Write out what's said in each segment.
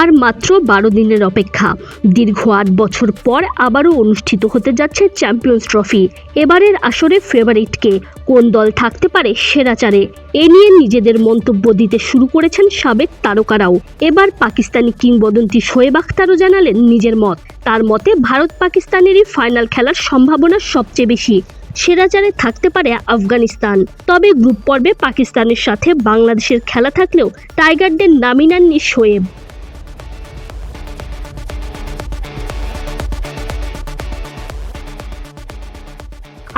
আর মাত্র বারো দিনের অপেক্ষা। দীর্ঘ আট বছর পর আবারও অনুষ্ঠিত হতে যাচ্ছে চ্যাম্পিয়ন্স ট্রফি। এবারের আসরে ফেভারিটকে কোন দল থাকতে পারে সেরা চারে? এ নিয়ে নিজেদের মন্তব্য দিতে শুরু করেছেন সাবেক তারকারাও। এবার পাকিস্তানি কিংবদন্তি শোয়েব আখতারও জানালেন নিজের মত। তার মতে, ভারত পাকিস্তানেরই ফাইনাল খেলার সম্ভাবনা সবচেয়ে বেশি। সেরাচারে থাকতে পারে আফগানিস্তান। তবে গ্রুপ পর্বে পাকিস্তানের সাথে বাংলাদেশের খেলা থাকলেও টাইগারদের নামি নেননি শোয়েব।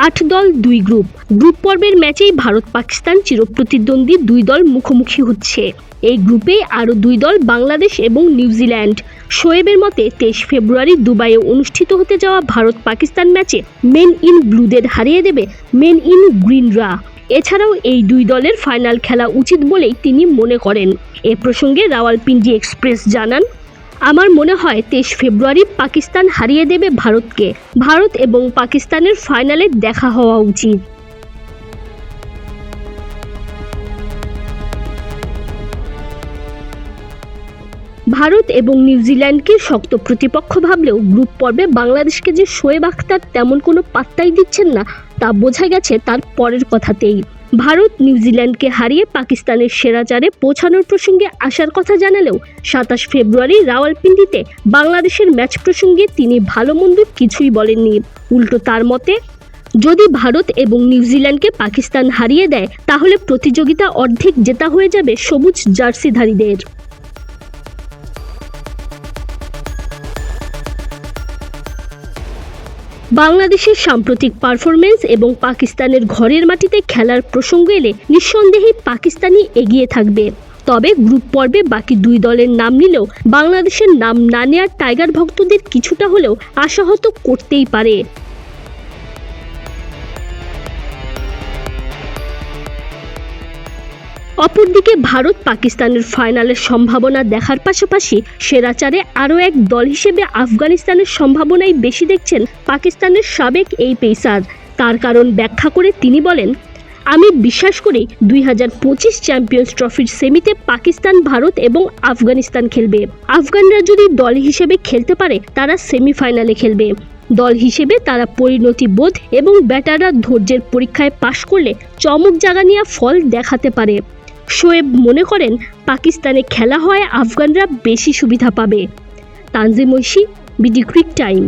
আট দল, দুই গ্রুপ। গ্রুপ পর্বের ম্যাচেই ভারত পাকিস্তান চিরপ্রতিদ্বন্দ্বী দুই দল মুখোমুখি হচ্ছে। এই গ্রুপে আরও দুই দল বাংলাদেশ এবং নিউজিল্যান্ড শোয়েবের মতে, তেইশ ফেব্রুয়ারি দুবাইয়ে অনুষ্ঠিত হতে যাওয়া ভারত পাকিস্তান ম্যাচে মেন ইন ব্লুদের হারিয়ে দেবে মেন ইন গ্রিনরা। এছাড়াও এই দুই দলের ফাইনাল খেলা উচিত বলেই তিনি মনে করেন। এ প্রসঙ্গে রাওয়ালপিন্ডি এক্সপ্রেস জানান আমার মনে হয় তেইশ ফেব্রুয়ারি পাকিস্তান হারিয়ে দেবে ভারতকে। ভারত এবং পাকিস্তানের ফাইনালে দেখা হওয়া উচিত। ভারত এবং নিউজিল্যান্ডকে শক্ত প্রতিপক্ষ ভাবলেও গ্রুপ পর্বে বাংলাদেশকে যে শোয়েব আখতার তেমন কোনো পাত্তাই দিচ্ছেন না, তা বোঝা গেছে তার পরের কথাতেই। ভারত নিউজিল্যান্ডকে হারিয়ে পাকিস্তানের সেরা চারে পৌঁছানোর প্রসঙ্গে আসার কথা জানালেও সাতাশ ফেব্রুয়ারি রাওয়ালপিন্ডিতে বাংলাদেশের ম্যাচ প্রসঙ্গে তিনি ভালো মন্দ কিছুই বলেননি। উল্টো তার মতে, যদি ভারত এবং নিউজিল্যান্ডকে পাকিস্তান হারিয়ে দেয়, তাহলে প্রতিযোগিতা অর্ধেক জেতা হয়ে যাবে সবুজ জার্সিধারীদের। বাংলাদেশের সাম্প্রতিক পারফরমেন্স এবং পাকিস্তানের ঘরের মাটিতে খেলার প্রসঙ্গ এলে নিঃসন্দেহে পাকিস্তানি এগিয়ে থাকবে। তবে গ্রুপ পর্বে বাকি দুই দলের নাম নিলেও বাংলাদেশের নাম না নেওয়ার টাইগার ভক্তদের কিছুটা হলেও আশাহত করতেই পারে। অপরদিকে ভারত পাকিস্তানের ফাইনালের সম্ভাবনা দেখার পাশাপাশি সেরা চারে আরও এক দল হিসেবে আফগানিস্তানের সম্ভাবনাই বেশি দেখছেন পাকিস্তানের সাবেক এই পেসার। তার কারণ ব্যাখ্যা করে তিনি বলেন, আমি বিশ্বাস করি দুই হাজার পঁচিশ চ্যাম্পিয়ন্স ট্রফির সেমিতে পাকিস্তান, ভারত এবং আফগানিস্তান খেলবে। আফগানরা যদি দল হিসেবে খেলতে পারে, তারা সেমিফাইনালে খেলবে। দল হিসেবে তারা পরিণতি বোধ এবং ব্যাটাররা ধৈর্যের পরীক্ষায় পাশ করলে চমক জাগানিয়া ফল দেখাতে পারে। শোয়েব মনে করেন পাকিস্তানে খেলা হয় আফগানরা বেশি সুবিধা পাবে। Tanzim Oishi, BD cric time.